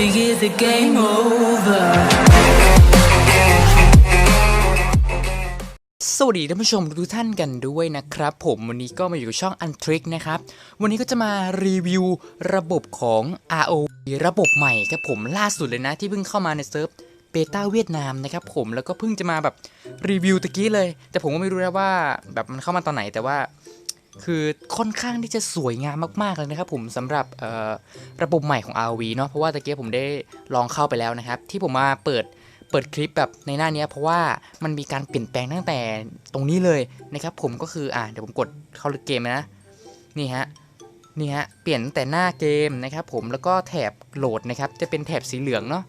big is the game over? สวัสดีท่านผู้ชมทุกท่านกันด้วยนะครับ ผมวันนี้ก็มาอยู่ช่อง Untrick นะครับ วันนี้ก็จะมารีวิวระบบของ ROV ระบบใหม่ครับผมล่าสุดเลยนะที่เพิ่งเข้ามาในเซิร์ฟเบต้าเวียดนามนะครับผมแล้วก็เพิ่งจะมาแบบรีวิวตะกี้เลย แต่ผมก็ไม่รู้นะว่าแบบมันเข้ามาตอนไหนแต่ว่า คือค่อนข้างที่จะสวยงามมากๆเลยนะครับผมสำหรับระบบใหม่ของ RV เนาะเพราะว่าตะกี้ผมได้ลองเข้าไปแล้วนะครับ ที่ผมมาเปิดเปิดคลิปแบบในหน้านี้เพราะว่ามันมีการเปลี่ยนแปลงตั้งแต่ตรงนี้เลยนะครับ ผมก็คืออะเดี๋ยวผมกดเข้าเกมนะนี่ฮะนี่ฮะเปลี่ยนตั้งแต่หน้าเกมนะครับ ผมแล้วก็แถบโหลดนะครับจะเป็นแถบสีเหลืองเนาะ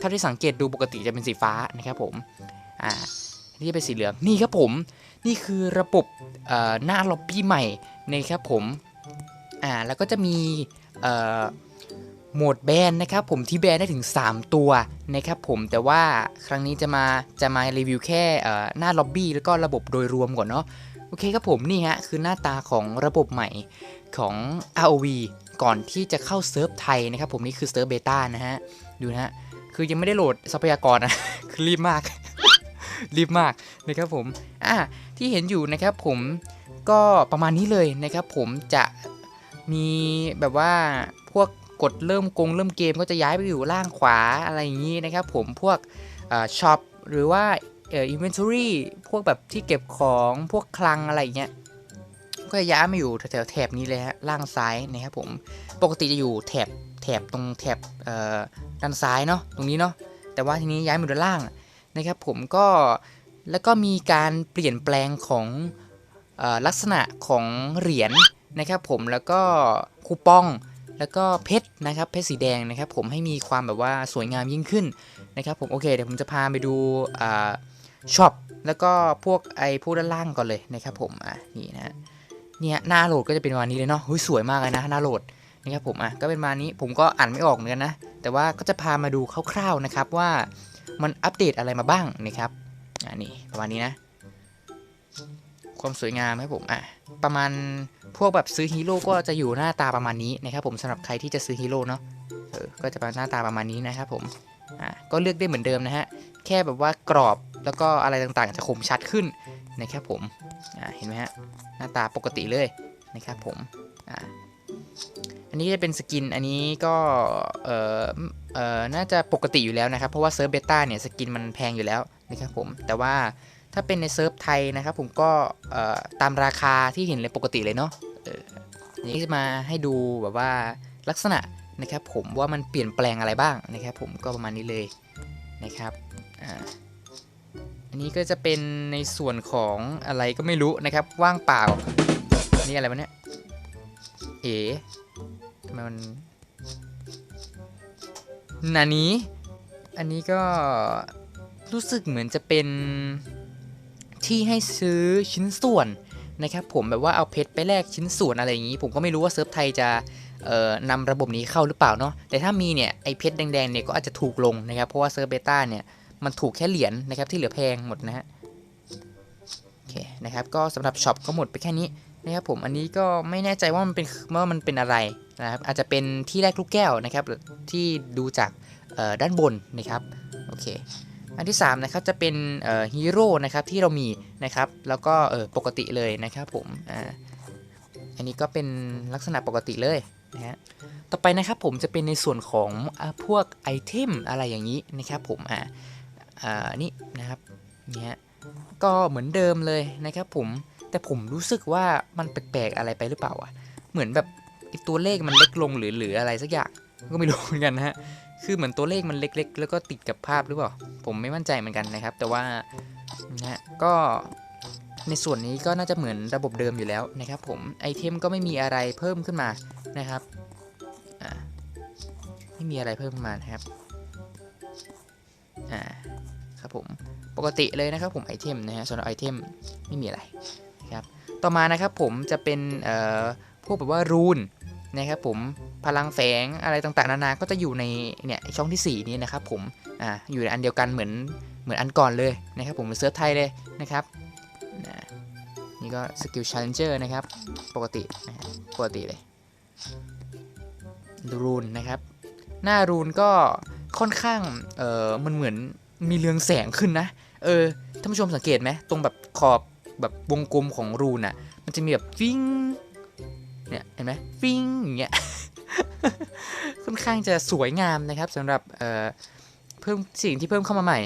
ถ้าที่สังเกตดูปกติจะเป็นสีฟ้านะครับผมอ่า นี่เป็นสีเหลืองนี่ครับผม นี่คือระบบหน้าล็อบบี้ใหม่นะครับผมอ่าแล้วก็จะมีโหมดแบนนะครับผมที่แบนได้ถึง 3 ตัวนะครับผมแต่ว่าครั้งนี้จะมาจะมารีวิวแค่หน้าล็อบบี้แล้วก็ระบบโดยรวมก่อนเนาะโอเคครับผมนี่ฮะคือหน้าตาของระบบใหม่ของ ROV ก่อนที่จะเข้าเซิร์ฟไทยนะครับผมนี่คือเซิร์ฟเบต้านะฮะดูนะฮะคือยังไม่ได้โหลดทรัพยากรนะคือรีบมาก รีบมากนะครับผมอ่าที่เห็นอยู่นะครับผมก็ประมาณนี้เลยนะครับผมจะมีแบบว่าพวกกดเริ่มกงเริ่มเกมก็จะย้ายไปอยู่ล่างขวาอะไรอย่างนี้นะครับผมพวกช็อปหรือว่าเอ่อ inventory พวกแบบที่เก็บของพวกคลังอะไรอย่างเงี้ยก็จะย้ายมาอยู่แถวแถบนี้เลยฮะล่างซ้ายนะครับผมปกติจะอยู่แถบแถบตรงแถบด้านซ้ายเนาะตรงนี้เนาะแต่ว่าทีนี้ย้ายมาด้านล่าง นะครับผมก็แล้วก็มีการเปลี่ยนแปลงของอลักษณะของเหรียญนะครับผมแล้วก็คูปองแล้วก็เพชรนะครับเพชรสีแดงนะครับผมให้มีความแบบว่าสวยงามยิ่งขึ้นนะครับผมโอเคเดี๋ยวผมจะพาไปดูช็อปแล้วก็พวกไอ้ผู้ด้านล่างก่อนเลยนะครับผมอะนี่นะเนี่ยหน้าโหลดก็จะเป็นประมาณนี้เลยเนาะหุ้ยสวยมากเลยนะหน้าโหลดนะครับผมอะก็เป็นมานี้ผมก็อ่านไม่ออกเหมือนกันนะแต่ว่าก็จะพามาดูคร่าวๆนะครับว่า มันอัปเดตอะไรมาบ้างนะครับอ่านี่ประมาณนี้นะ ความสวยงามครับผมอะประมาณพวกแบบซื้อฮีโร่ก็จะอยู่หน้าตาประมาณนี้นะครับผมสำหรับใครที่จะซื้อฮีโร่เนาะเออก็จะเป็นหน้าตาประมาณนี้นะครับผมอะก็เลือกได้เหมือนเดิมนะฮะแค่แบบว่ากรอบแล้วก็อะไรต่างๆ จะคมชัดขึ้นนะครับผมอ่าเห็นไหมฮะหน้าตาปกติเลยนะครับผมอ่าอันนี้จะเป็นสกินอันนี้ก็เออ เออน่าจะปกติอยู่แล้วนะครับ เพราะว่าเซิร์ฟเบต้าเนี่ยสกินมันแพงอยู่แล้วนะครับผม แต่ว่าถ้าเป็นในเซิร์ฟไทยนะครับผมก็เอ่อตามราคาที่เห็นเลยปกติเลยเนาะนี่จะมาให้ดูแบบว่าลักษณะนะครับผมว่ามันเปลี่ยนแปลงอะไรบ้างนะครับผมก็ประมาณนี้เลยนะครับอ่าอันนี้ก็จะเป็นในส่วนของอะไรก็ไม่รู้นะครับ ว่างเปล่านนี่อะไรวะเนี่ย เอ๋ทำไมมัน นานี้อันนี้ก็รู้สึกเหมือนจะเป็นที่ให้ซื้อชิ้นส่วนนะครับผมแบบว่าเอาเพชรไปแลกชิ้นส่วนอะไรอย่างนี้ ผมก็ไม่รู้ว่าเซิร์ฟไทยจะนำระบบนี้เข้าหรือเปล่าเนาะแต่ถ้ามีเนี่ยไอเพชรแดงๆเนี่ยก็อาจจะถูกลงนะครับเพราะว่าเซิร์ฟเบต้าเนี่ยมันถูกแค่เหรียญนะครับที่เหลือแพงหมดนะฮะโอเคนะครับก็สำหรับช็อปก็หมดไปแค่นี้ นะครับผมอันนี้ก็ไม่แน่ใจว่ามันเป็นว่ามันเป็นอะไรนะครับอาจจะเป็นที่แรกลูกแก้วนะครับที่ดูจากด้านบนนะครับโอเคอันที่3นะครับจะเป็นฮีโร่นะครับที่เรามีนะครับแล้วก็ปกติเลยนะครับผมอันนี้ก็เป็นลักษณะปกติเลยนะฮะต่อไปนะครับผมจะเป็นในส่วนของอพวกไอเทมอะไรอย่างนี้นะครับผมอ่าอ่านี่นะครับเนี่ยก็เหมือนเดิมเลยนะครับผม แต่ผมรู้สึกว่ามันแปลกๆอะไรไปหรือเปล่าอะ เหมือนแบบตัวเลขมันเล็กลงหรือหรืออะไรสักอย่างก็ไม่รู้เหมือนกันนะฮะคือเหมือนตัวเลขมันเล็ก ๆ แล้วก็ติดกับภาพหรือเปล่า ผมไม่มั่นใจเหมือนกันนะครับ แต่ว่านะฮะก็ในส่วนนี้ก็น่าจะเหมือนระบบเดิมอยู่แล้วนะครับ ผมไอเทมก็ไม่มีอะไรเพิ่มขึ้นมานะครับไม่มีอะไรเพิ่มขึ้นมานะครับอ่าครับผมปกติเลยนะครับผมไอเทมนะฮะสำหรับไอเทมไม่มีอะไร ครับต่อมานะครับผมจะเป็นพวกแบบว่ารูนนะครับผมพลังแฝงอะไรต่างๆนานาก็จะอยู่ในเนี่ยช่องที่ 4 นี้นะครับผมอ่าอยู่ในอันเดียวกันเหมือนเหมือนอันก่อนเลยนะครับผมเป็นเซิร์ฟไทยเลยนะครับนี่ก็สกิลชาเลนเจอร์นะครับปกติปกติเลยรูนนะครับ หน้ารูนก็ค่อนข้างเออมันเหมือนมีเรืองแสงขึ้นนะ เออท่านผู้ชมสังเกตไหมตรงแบบขอบ แบบวงกลมของรูนอะ มันจะมีแบบฟิงเนี่ยเห็นไหมฟิงอย่างเงี้ยค่อนข้างจะสวยงามนะครับสำหรับเเพิ่มสิ่งที่เพิ่มเข้ามาใหม่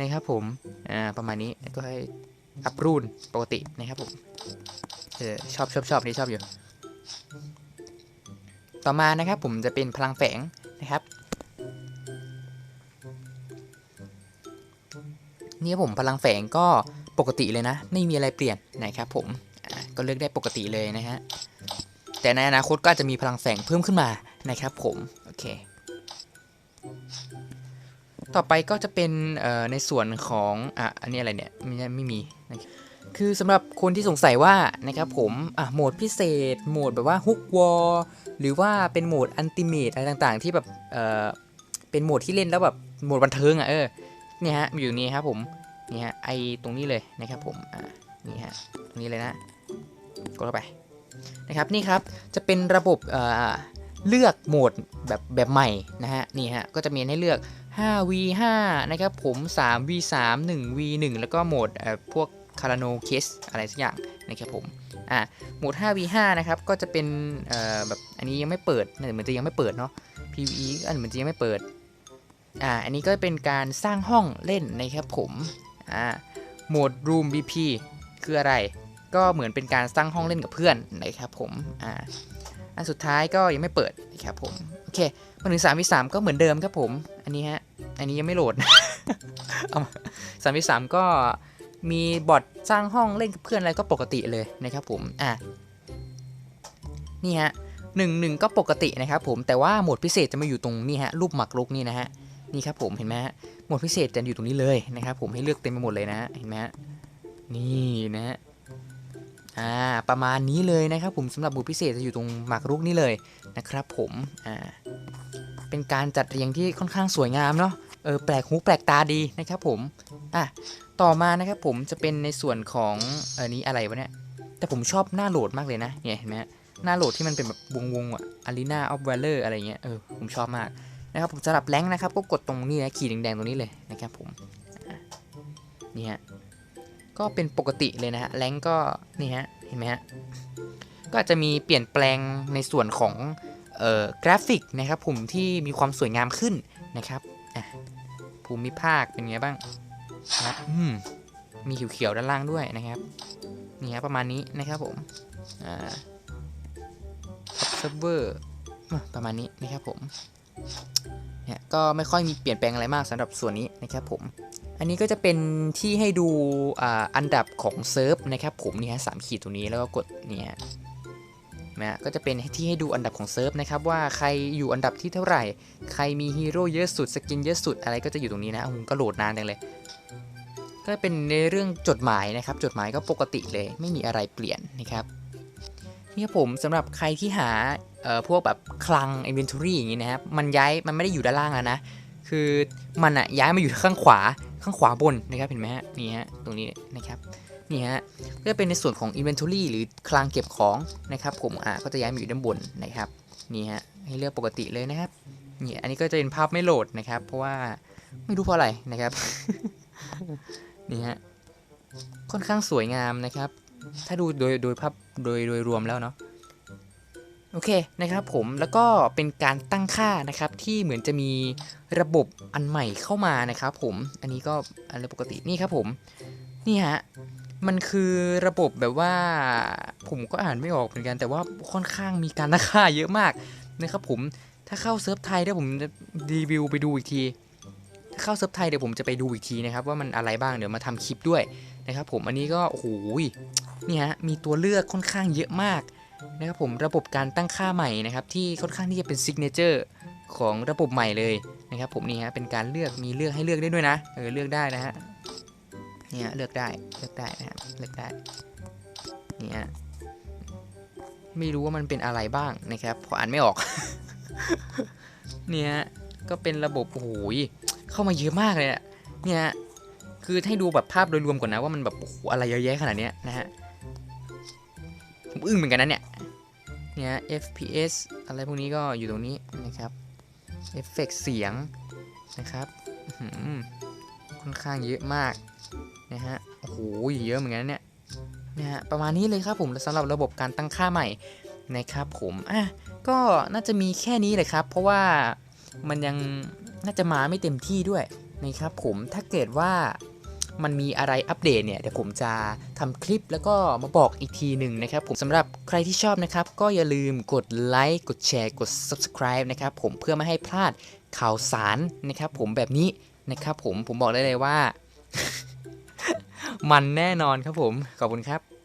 นะครับผมอ่าประมาณนี้ก็ให้อัพรูนปกตินะครับผมเออชอบชอบชอบนี่ชอบอยู่ ต่อมานะครับผมจะเป็นพลังแฝงนะครับ นี่ผมพลังแฝงก็ ปกติเลยนะ ไม่มีอะไรเปลี่ยนนะครับผมก็เลือกได้ปกติเลยนะฮะแต่ในอนาคตก็จะมีพลังแฝงเพิ่มขึ้นมานะครับผมโอเค ต่อไปก็จะเป็นในส่วนของอะอันนี้อะไรเนี่ยไม่ไม่มีนะครับคือสำหรับคนที่สงสัยว่านะครับผมอะโหมดพิเศษ โหมดแบบว่าฮุกวอลหรือว่าเป็นโหมดอันติเมตอะไรต่างๆ ที่แบบเออเป็นโหมดที่เล่นแล้วแบบโหมดบันเทิงอะเออเนี่ยฮะมีอยู่นี่ครับผม นี่ฮะไอตรงนี้เลยนะครับผมอ่านี่ฮะตรงนี้เลยนะกดเข้าไปนะครับนี่ครับจะเป็นระบบเอ่อเลือกโหมดแบบแบบใหม่นะฮะนี่ฮะก็จะมีให้เลือก 5v5 นะครับผม 3v3 1v1 แล้วก็โหมดเอ่อพวกคาราโนเคสอะไรสักอย่างนะครับผมอ่าโหมด 5v5 นะครับก็จะเป็นเอ่อแบบอันนี้ยังไม่เปิดเหมือนจะยังไม่เปิดเนาะ PVE อันเหมือนจะยังไม่เปิดอ่าอันนี้ก็เป็นการสร้างห้องเล่นนะครับผม อ่าโหมด Room BP คืออะไร ก็เหมือนเป็นการสร้างห้องเล่นกับเพื่อนนะครับผมอ่าอันสุดท้ายก็ยังไม่เปิดนะครับผมโอเคมาถึง3 v 3ก็เหมือนเดิมครับผม อันนี้ฮะอันนี้ยังไม่โหลดเอาสามวิสามก็มีบอทสร้างห้องเล่นกับเพื่อนอะไรก็ปกติเลยนะครับผมอะนี่ฮะหนึ่งหนึ่งก็ปกตินะครับผมแต่ว่าโหมดพิเศษจะมาอยู่ตรงนี้ฮะรูปหมักลุกนี่นะฮะนี่ครับผมเห็นไหมฮะ หมดพิเศษจะอยู่ตรงนี้เลยนะครับ ผมให้เลือกเต็มไปหมดเลยนะเห็นไหมฮะนี่นะฮะอ่าประมาณนี้เลยนะครับ ผมสำหรับโหมดพิเศษจะอยู่ตรงหมากรุกนี่เลยนะครับ ผมอ่าเป็นการจัดเรียงที่ค่อนข้างสวยงามเนาะเออแปลกหูแปลกตาดีนะครับ ผมอะต่อมานะครับผมจะเป็นในส่วนของเออนี้อะไรวะเนี่ยแต่ผมชอบหน้าโหลดมากเลยนะเนี่ยเห็นไหมฮะหน้าโหลดที่มันเป็นแบบวงวงๆอะ Arena of Valor อะไรเงี้ยเออผมชอบมาก นะครับผมสำหรับแรงนะครับก็กดตรงนี้นะขีดแดงๆตรงนี้เลยนะครับผมนี่ฮะก็เป็นปกติเลยนะฮะแรงก็นี่ฮะเห็นไหมฮะก็อาจจะมีเปลี่ยนแปลงในส่วนของเอ่อกราฟิกนะครับผมที่มีความสวยงามขึ้นนะครับภูมิภาคเป็นไงบ้างครับมมีเขียวๆด้านล่างด้วยนะครับนี่ครับประมาณนี้นะครับผมอ่า observer อะประมาณนี้นะครับผม เนี่ยก็ไม่ค่อยมีเปลี่ยนแปลงอะไรมากสำหรับส่วนนี้นะครับผม อันนี้ก็จะเป็นที่ให้ดูอ,อันดับของเซิร์ฟนะครับผมนี่ฮะสามขีดตรงนี้แล้วก็กดเนี่ยนะฮะก็จะเป็นที่ให้ดูอันดับของเซิร์ฟนะครับว่าใครอยู่อันดับที่เท่าไหร่ ใครมีฮีโร่เยอะสุดสกินเยอะสุดอะไรก็จะอยู่ตรงนี้นะผมก็โหลดนานจังเลย ก็เป็นในเรื่องจดหมายนะครับจดหมายก็ปกติเลย ไม่มีอะไรเปลี่ยนนะครับนี่ครับผมสำหรับใครที่หา พวกแบบคลัง inventory อย่างนี้นะครับ มันย้ายมันไม่ได้อยู่ด้านล่างแล้วนะ คือมันอะย้ายมาอยู่ข้างขวาข้างขวาบนนะครับเห็นไหมฮะนี่ฮะตรงนี้นะครับนี่ฮะก็จะเป็นในส่วนของ Inventory หรือคลังเก็บของนะครับ ผมอ่าก็จะย้ายมาอยู่ด้านบนนะครับนี่ฮะให้เลือกปกติเลยนะครับนี่อันนี้ก็จะเป็นภาพไม่โหลดนะครับ เพราะว่าไม่รู้เพราะอะไรนะครับนี่ฮะค่อนข้างสวยงามนะครับ ถ้าดูโดยโดยภาพโดยโดยรวมแล้วเนาะ โอเคนะครับผมแล้วก็เป็นการตั้งค่านะครับที่เหมือนจะมีระบบอันใหม่เข้ามานะครับผมอันนี้ก็อะไรปกตินี่ครับผมนี่ฮะมันคือระบบแบบว่าผมก็อ่านไม่ออกเหมือนกัน แต่ว่าค่อนข้างมีการตั้งค่าเยอะมากนะครับผมถ้าเข้าเซิร์ฟไทยเดี๋ยวผมจะรีวิวไปดูอีกทีถ้าเข้าเซิร์ฟไทยเดี๋ยวผมจะไปดูอีกทีนะครับว่ามันอะไรบ้างเดี๋ยวมาทำคลิปด้วยนะครับผมอันนี้ก็โอ้โหนี่ฮะมีตัวเลือกค่อนข้างเยอะมาก นะครับผมระบบการตั้งค่าใหม่นะครับที่ค่อนข้างที่จะเป็นซิกเนเจอร์ของระบบใหม่เลยนะครับผมนี่ฮะเป็นการเลือกมีเลือกให้เลือกได้ด้วยนะเออเลือกได้นะฮะเนี่ยเลือกได้เลือกได้นะครับเลือกได้เนี่ยไม่รู้ว่ามันเป็นอะไรบ้างนะครับเพราะอ่านไม่ออกเนี่ยก็เป็นระบบโอ้โหยเข้ามาเยอะมากเลยอะเนี่ยคือให้ดูแบบภาพโดยรวมก่อนนะว่ามันแบบโอ้โหอะไรเยอะแยะขนาดนี้นะฮะผมอึ้งเหมือนกันนะเนี่ย เนี่ย FPS อะไรพวกนี้ก็อยู่ตรงนี้นะครับเอฟเฟกต์เสียงนะครับค่อนข้างเยอะมากนะฮะโอ้โหเยอะเหมือนกันนะเนี่ยนะฮะประมาณนี้เลยครับผมสำหรับระบบการตั้งค่าใหม่นะครับผมอะก็น่าจะมีแค่นี้เลยครับ เพราะว่ามันยังน่าจะมาไม่เต็มที่ด้วยนะครับผมถ้าเกิดว่า มันมีอะไรอัปเดตเนี่ยเดี๋ยวผมจะทำคลิปแล้วก็มาบอกอีกทีหนึ่งนะครับผมสำหรับใครที่ชอบนะครับ ก็อย่าลืมกดไลค์กดแชร์กด subscribe นะครับผมเพื่อไม่ให้พลาดข่าวสารนะครับ ผมแบบนี้นะครับผมผมบอกได้เลยว่า มันแน่นอนครับผมขอบคุณครับ